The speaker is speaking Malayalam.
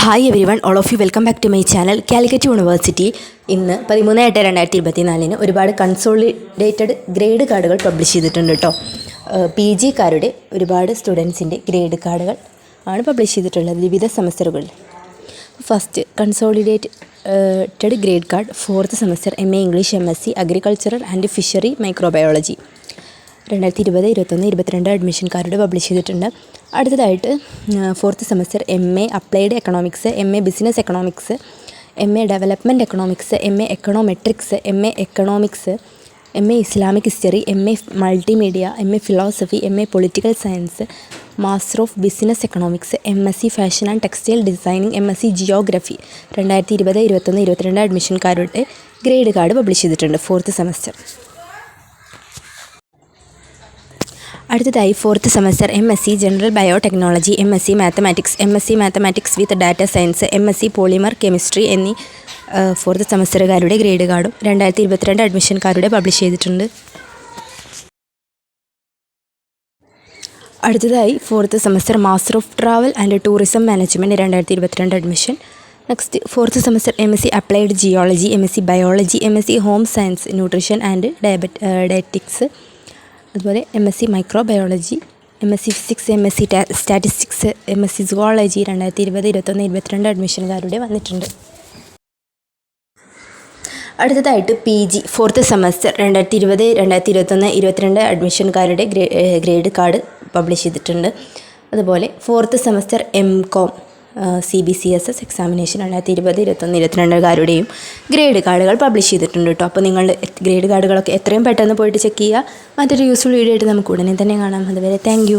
Hi everyone all of you welcome back to my channel Calicut university ഇന്ന് പതിമൂന്ന് എട്ട് രണ്ടായിരത്തി ഇരുപത്തിനാലിന് ഒരുപാട് കൺസോളിഡേറ്റഡ് ഗ്രേഡ് കാർഡുകൾ പബ്ലിഷ് ചെയ്തിട്ടുണ്ട് കേട്ടോ പി ജിക്കാരുടെ ഒരുപാട് സ്റ്റുഡൻസിന്റെ ഗ്രേഡ് കാർഡുകൾ ആണ് പബ്ലിഷ് ചെയ്തിട്ടുള്ളത് വിവിധ സെമസ്റ്ററുകളിൽ first consolidated grade card fourth semester M A English M S C agricultural and fishery microbiology രണ്ടായിരത്തി ഇരുപത് ഇരുപത്തൊന്ന് ഇരുപത്തിരണ്ട് അഡ്മിഷൻ കാർഡ് പബ്ലിഷ് ചെയ്തിട്ടുണ്ട്. അടുത്തതായിട്ട് fourth semester M A applied economics M A business economics M A development economics M A econometrics M A economics M A Islamic history M A multimedia M A philosophy M A political science master of business economics M S C fashion and textile designing M S C geography രണ്ടായിരത്തി ഇരുപത് ഇരുപത്തൊന്ന് ഇരുപത്തിരണ്ട് admission card grade card publish ചെയ്തിട്ടുണ്ട് ഫോർത്ത് സെമസ്റ്റർ അടുത്തതായി fourth semester M S C general biotechnology M S C mathematics M S C mathematics with data science M S C polymer chemistry എന്നീ ഫോർത്ത് സെമസ്റ്ററുകാരുടെ ഗ്രേഡ് കാർഡും രണ്ടായിരത്തി ഇരുപത്തിരണ്ട് അഡ്മിഷൻ കാർഡുടെ പബ്ലിഷ് ചെയ്തിട്ടുണ്ട്. അടുത്തതായി fourth semester master of travel and tourism management രണ്ടായിരത്തി ഇരുപത്തിരണ്ട് admission next fourth semester M S C applied geology M S C biology M S C home science nutrition and diabet dietetics അതുപോലെ M S C microbiology M S C physics M S C statistics M S C zoology രണ്ടായിരത്തി ഇരുപത് ഇരുപത്തൊന്ന് ഇരുപത്തിരണ്ട് അഡ്മിഷൻകാരുടെ വന്നിട്ടുണ്ട്. അടുത്തതായിട്ട് പി ജി ഫോർത്ത് സെമസ്റ്റർ രണ്ടായിരത്തി ഇരുപത് രണ്ടായിരത്തി ഇരുപത്തൊന്ന് ഇരുപത്തിരണ്ട് അഡ്മിഷൻകാരുടെ ഗ്രേ ഗ്രേഡ് കാർഡ് പബ്ലിഷ് ചെയ്തിട്ടുണ്ട്. അതുപോലെ fourth semester M com C B C S S examination രണ്ടായിരത്തി ഇരുപത് ഇരുപത്തൊന്ന് ഇരുപത്തിരണ്ടുകാരുടെയും ഗ്രേഡ് കാർഡുകൾ പബ്ലിഷ് ചെയ്തിട്ടുണ്ട് കേട്ടോ. അപ്പോൾ നിങ്ങൾ ഗ്രേഡ് കാർഡുകളൊക്കെ എത്രയും പെട്ടെന്ന് പോയിട്ട് ചെക്ക് ചെയ്യുക. മറ്റൊരു യൂസ്ഫുൾ വീഡിയോ ആയിട്ട് നമുക്ക് ഉടനെ തന്നെ കാണാം. അതുവരെ താങ്ക്